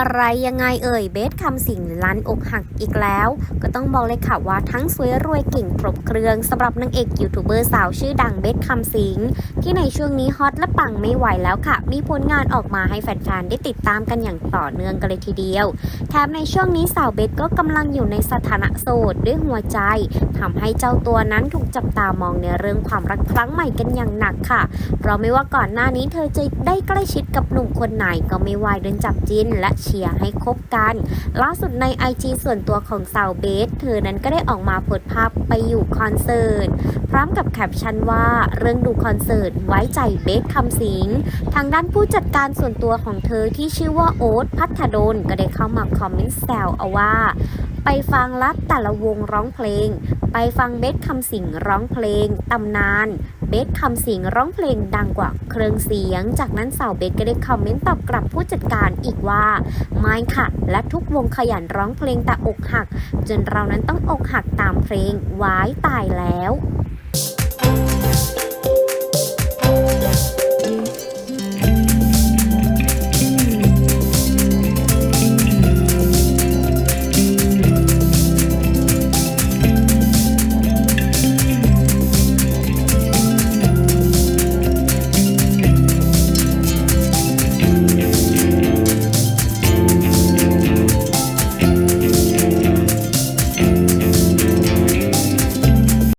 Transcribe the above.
อะไรยังไงเอ่ยเบสคำสิงลันอกหักอีกแล้ว ก็ต้องบอกเลยค่ะว่าทั้งสวยรวยเก่งครบเครื่องสำหรับนางเอกยูทูบเบอร์สาวชื่อดังเบสคำสิงที่ในช่วงนี้ฮอตและปังไม่ไหวแล้วค่ะ มีผลงานออกมาให้แฟนๆได้ติดตามกันอย่างต่อเนื่องกันเลยทีเดียวแถมในช่วงนี้สาวเบสก็กำลังอยู่ในสถานะโสดด้วยหัวใจทำให้เจ้าตัวนั้นถูกจับตามองในเรื่องความรักครั้งใหม่กันอย่างหนักค่ะเพราะไม่ว่าก่อนหน้านี้เธอจะได้ใกล้ชิดกับหนุ่มคนไหนก็ไม่วายเดินจับจินและชียร์ให้คบกัน ล่าสุดใน IG ส่วนตัวของสาวเบส เธอนั้นก็ได้ออกมาโพสภาพไปอยู่คอนเสิร์ต พร้อมกับแคปชั่นว่าเรื่องดูคอนเสิร์ตไว้ใจเบสคำสิง ทางด้านผู้จัดการส่วนตัวของเธอที่ชื่อว่าโอ๊ตพัฒดลก็ได้เข้ามาคอมเมนต์แซวเอาว่า ไปฟังลัดแต่ละวงร้องเพลง ไปฟังเบสคำสิงร้องเพลงตำนาน เบสคำสิงร้องเพลงดังกว่าเครื่องเสียง จากนั้นสาวเบสก็ได้คอมเมนต์ตอบกลับผู้จัดการอีกว่าไม่ค่ะ และทุกวงขยันร้องเพลงแต่อกหัก จนเรานั้นต้องอกหักตามเพลงว้ายตายแล้ว